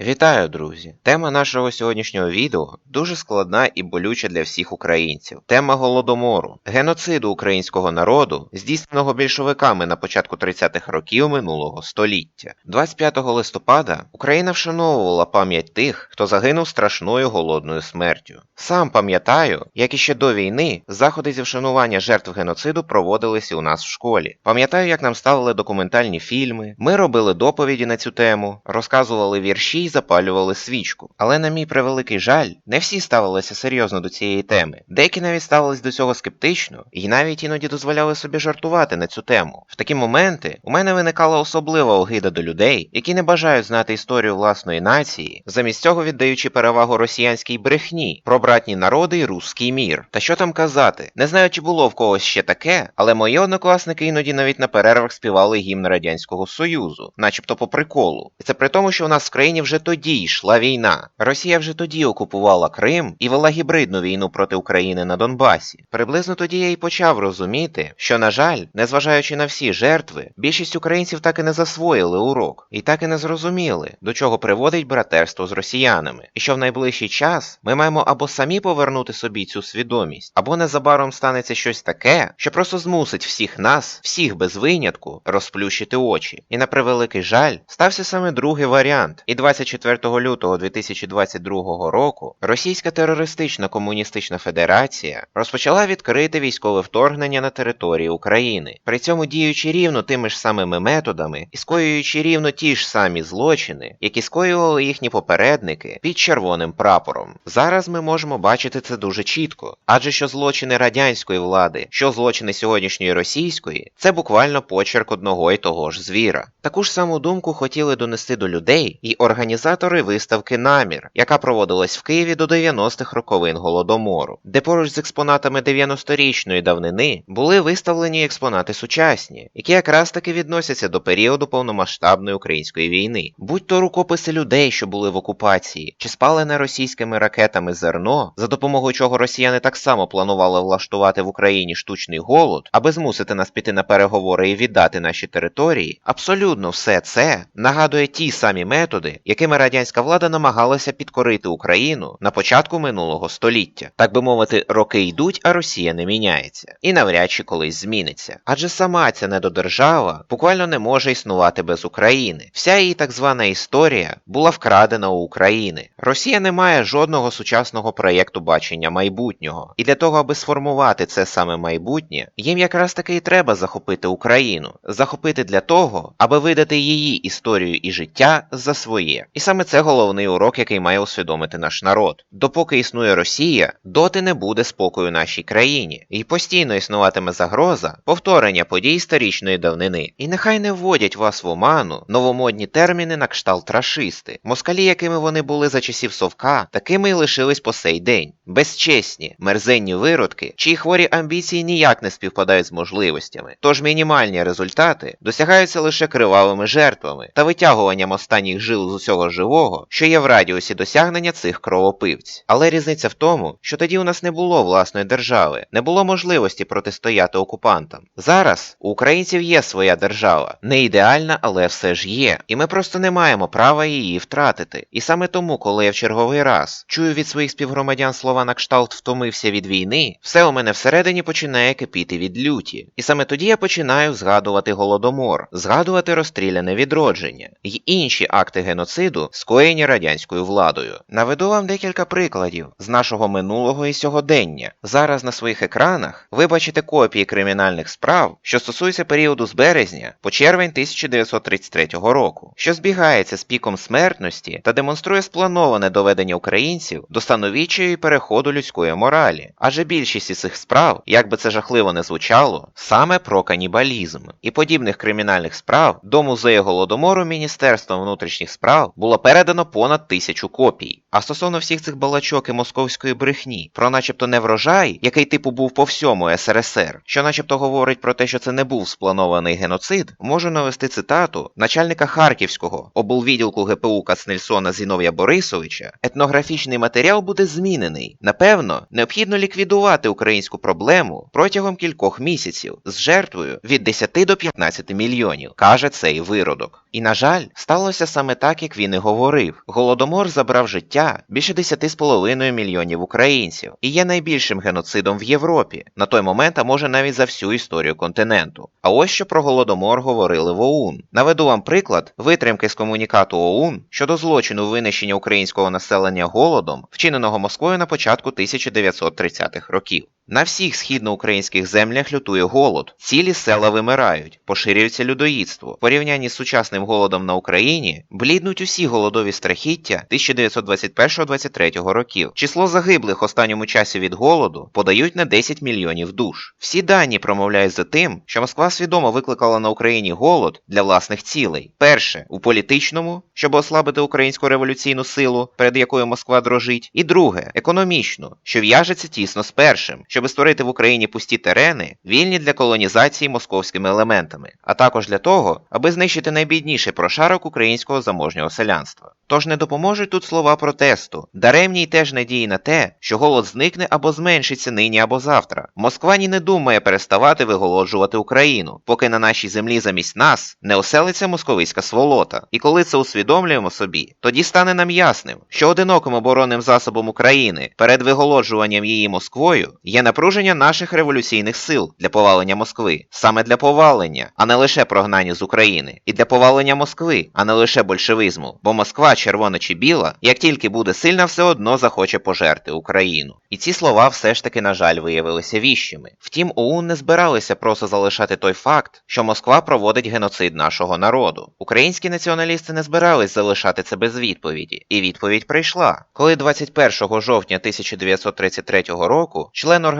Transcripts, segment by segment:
Вітаю, друзі! Тема нашого сьогоднішнього відео дуже складна і болюча для всіх українців. Тема голодомору, геноциду українського народу, здійсненого більшовиками на початку 30-х років минулого століття. 25 листопада Україна вшановувала пам'ять тих, хто загинув страшною голодною смертю. Сам пам'ятаю, як іще до війни заходи зі вшанування жертв геноциду проводилися у нас в школі. Пам'ятаю, як нам ставили документальні фільми, ми робили доповіді на цю тему, розказували вірші запалювали свічку. Але, на мій превеликий жаль, не всі ставилися серйозно до цієї теми. Деякі навіть ставились до цього скептично і навіть іноді дозволяли собі жартувати на цю тему. В такі моменти у мене виникала особлива огида до людей, які не бажають знати історію власної нації, замість цього віддаючи перевагу росіянській брехні про братні народи і русський мір. Та що там казати? Не знаю, чи було в когось ще таке, але мої однокласники іноді навіть на перервах співали гімн Радянського Союзу, начебто по приколу. І це при тому, що у нас в країні вже тоді йшла війна. Росія вже тоді окупувала Крим і вела гібридну війну проти України на Донбасі. Приблизно тоді я й почав розуміти, що, на жаль, незважаючи на всі жертви, більшість українців так і не засвоїли урок, і так і не зрозуміли, до чого приводить братерство з росіянами, і що в найближчий час ми маємо або самі повернути собі цю свідомість, або незабаром станеться щось таке, що просто змусить всіх нас, всіх без винятку, розплющити очі. І на превеликий жаль, стався саме другий варіант. І 24 лютого 2022 року Російська терористична комуністична федерація розпочала відкрите військове вторгнення на територію України, при цьому діючи рівно тими ж самими методами і скоюючи рівно ті ж самі злочини, які скоювали їхні попередники під червоним прапором. Зараз ми можемо бачити це дуже чітко, адже що злочини радянської влади, що злочини сьогоднішньої російської, це буквально почерк одного й того ж звіра. Таку ж саму думку хотіли донести до людей і організатори виставки Намір, яка проводилась в Києві до 90-х роковин голодомору, де поруч з експонатами 90-річної давнини були виставлені експонати сучасні, які якраз таки відносяться до періоду повномасштабної української війни, будь то рукописи людей, що були в окупації, чи спалене російськими ракетами зерно, за допомогою чого росіяни так само планували влаштувати в Україні штучний голод, аби змусити нас піти на переговори і віддати наші території, абсолютно все це нагадує ті самі методи, якими радянська влада намагалася підкорити Україну на початку минулого століття. Так би мовити, роки йдуть, а Росія не міняється. І навряд чи колись зміниться. Адже сама ця недодержава буквально не може існувати без України. Вся її так звана історія була вкрадена у України. Росія не має жодного сучасного проєкту бачення майбутнього. І для того, аби сформувати це саме майбутнє, їм якраз таки і треба захопити Україну. Захопити для того, аби видати її історію і життя за своє. І саме це головний урок, який має усвідомити наш народ. Допоки існує Росія, доти не буде спокою нашій країні, і постійно існуватиме загроза повторення подій старічної давнини. І нехай не вводять вас в оману новомодні терміни на кшталт рашисти. Москалі, якими вони були за часів совка, такими й лишились по сей день. Безчесні, мерзенні виродки, чиї хворі амбіції ніяк не співпадають з можливостями. Тож мінімальні результати досягаються лише кривавими жертвами та витягуванням останніх жил з усього живого, що є в радіусі досягнення цих кровопивць. Але різниця в тому, що тоді у нас не було власної держави, не було можливості протистояти окупантам. Зараз у українців є своя держава, не ідеальна, але все ж є, і ми просто не маємо права її втратити. І саме тому, коли я в черговий раз чую від своїх співгромадян слова на кшталт втомився від війни, все у мене всередині починає кипіти від люті. І саме тоді я починаю згадувати голодомор, згадувати розстріляне відродження й інші акти геноциду, скоєні радянською владою. Наведу вам декілька прикладів з нашого минулого і сьогодення. Зараз на своїх екранах ви бачите копії кримінальних справ, що стосуються періоду з березня по червень 1933 року, що збігається з піком смертності та демонструє сплановане доведення українців до становічої переходу людської моралі. Адже більшість із цих справ, як би це жахливо не звучало, саме про канібалізм і подібних кримінальних справ до музею голодомору Міністерством внутрішніх справ було передано понад тисячу копій. А стосовно всіх цих балачок і московської брехні, про начебто не врожай, який типу був по всьому СРСР, що начебто говорить про те, що це не був спланований геноцид, можу навести цитату начальника Харківського облвідділку ГПУ Кацнельсона Зінов'я Борисовича. Етнографічний матеріал буде змінений. Напевно, необхідно ліквідувати українську проблему протягом кількох місяців з жертвою від 10 до 15 мільйонів, каже цей виродок. І на жаль, сталося саме так, як він і говорив: Голодомор забрав життя більше 10,5 мільйонів українців і є найбільшим геноцидом в Європі на той момент, а може навіть за всю історію континенту. А ось що про голодомор говорили в ОУН. Наведу вам приклад витримки з комунікату ОУН щодо злочину винищення українського населення голодом, вчиненого Москвою на початку 1930-х років. На всіх східноукраїнських землях лютує голод, цілі села вимирають, поширюється людоїдство. В порівнянні з сучасним голодом на Україні бліднуть усі голодові страхіття 1921-23 років. Число загиблих останньому часі від голоду подають на 10 мільйонів душ. Всі дані промовляють за тим, що Москва свідомо викликала на Україні голод для власних цілей. Перше у політичному, щоб ослабити українську революційну силу, перед якою Москва дрожить, і друге економічну, що в'яжеться тісно з першим щоб створити в Україні пусті терени, вільні для колонізації московськими елементами, а також для того, аби знищити найбідніший прошарок українського заможнього селянства. Тож не допоможуть тут слова протесту, даремні й теж надії на те, що голод зникне або зменшиться нині або завтра. Москва ні не думає переставати виголоджувати Україну, поки на нашій землі замість нас не оселиться московицька сволота. І коли це усвідомлюємо собі, тоді стане нам ясним, що одиноким оборонним засобом України перед виголоджуванням її Москвою є напруження наших революційних сил для повалення Москви, саме для повалення, а не лише прогнання з України, і для повалення Москви, а не лише большевизму, бо Москва червона чи біла, як тільки буде сильна, все одно захоче пожерти Україну. І ці слова все ж таки, на жаль, виявилися віщими. Втім, ОУН не збиралися просто залишати той факт, що Москва проводить геноцид нашого народу. Українські націоналісти не збирались залишати це без відповіді, і відповідь прийшла, коли 21 жовтня 1933 року член організації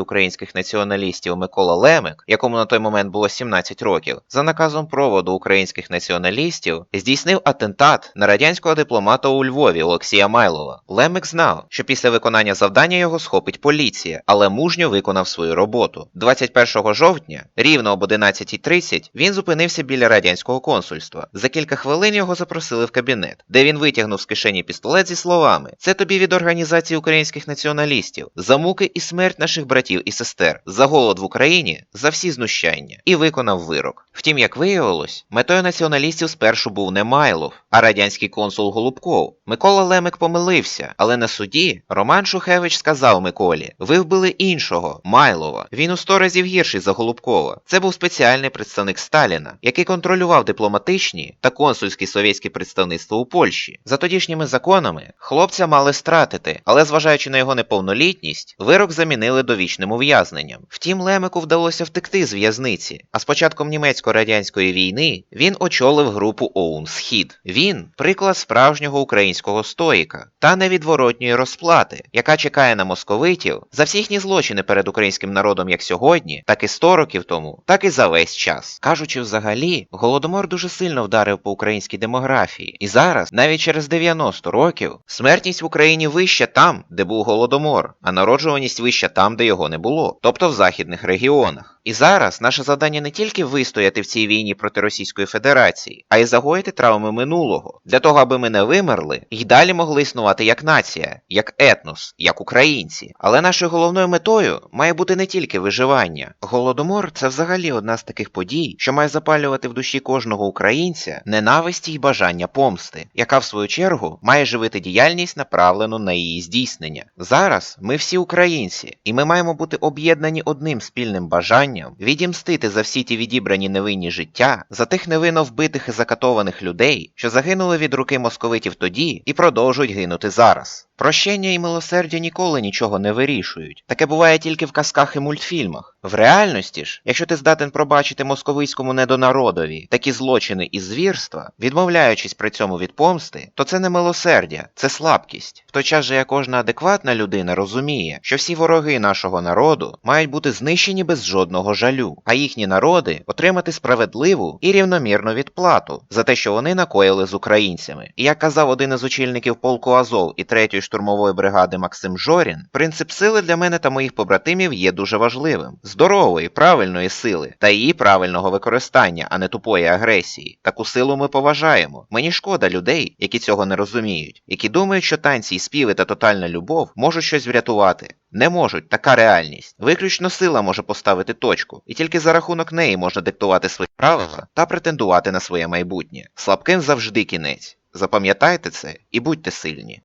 українських націоналістів Микола Лемик, якому на той момент було 17 років, за наказом проводу українських націоналістів здійснив атентат на радянського дипломата у Львові Олексія Майлова. Лемик знав, що після виконання завдання його схопить поліція, але мужньо виконав свою роботу. 21 жовтня, рівно об 11.30, він зупинився біля радянського консульства. За кілька хвилин його запросили в кабінет, де він витягнув з кишені пістолет зі словами: Це тобі від організації українських націоналістів, за муки і смерть наших братів і сестер, за голод в Україні, за всі знущання, і виконав вирок. Втім, як виявилось, метою націоналістів спершу був не Майлов, а радянський консул Голубков. Микола Лемик помилився, але на суді Роман Шухевич сказав Миколі: ви вбили іншого, Майлова. Він у сто разів гірший за Голубкова. Це був спеціальний представник Сталіна, який контролював дипломатичні та консульські совєтські представництва у Польщі. За тодішніми законами хлопця мали стратити, але зважаючи на його неповнолітність, вирок замінили довічним ув'язненням. Втім, Лемику вдалося втекти з в'язниці. А з початком німецько-радянської війни він очолив групу ОУН Схід. Він приклад справжнього українського стоїка та невідворотньої розплати, яка чекає на московитів за всі їхні злочини перед українським народом як сьогодні, так і 100 років тому, так і за весь час. Кажучи взагалі, голодомор дуже сильно вдарив по українській демографії, і зараз, навіть через 90 років, смертність в Україні вища там, де був голодомор, а народжуваність вища там, де його не було, тобто в західних регіонах. І зараз наше завдання не тільки вистояти в цій війні проти Російської Федерації, а й загоїти травми минулого, для того, аби ми не вимерли і далі могли існувати як нація, як етнос, як українці. Але нашою головною метою має бути не тільки виживання. Голодомор це взагалі одна з таких подій, що має запалювати в душі кожного українця ненависті й бажання помсти, яка в свою чергу має живити діяльність, направлену на її здійснення. Зараз ми всі українці, і ми маємо бути об'єднані одним спільним бажанням відімстити за всі ті відібрані невинні життя, за тих невинно вбитих і закатованих людей, що загинули від руки московитів тоді і продовжують гинути зараз. Прощення і милосердя ніколи нічого не вирішують. Таке буває тільки в казках і мультфільмах. В реальності ж, якщо ти здатен пробачити московицькому недонародові такі злочини і звірства, відмовляючись при цьому від помсти, то це не милосердя, це слабкість. В той час же як кожна адекватна людина розуміє, що всі вороги нашого народу мають бути знищені без жодного жалю, а їхні народи отримати справедливу і рівномірну відплату за те, що вони накоїли з українцями. І як казав один із очільників полку Азов і третьої штурмової бригади Максим Жорін, принцип сили для мене та моїх побратимів є дуже важливим. Здорової, правильної сили та її правильного використання, а не тупої агресії. Таку силу ми поважаємо. Мені шкода людей, які цього не розуміють, які думають, що танці співи та тотальна любов можуть щось врятувати. Не можуть, така реальність. Виключно сила може поставити точку, і тільки за рахунок неї можна диктувати свої правила та претендувати на своє майбутнє. Слабким завжди кінець. Запам'ятайте це і будьте сильні.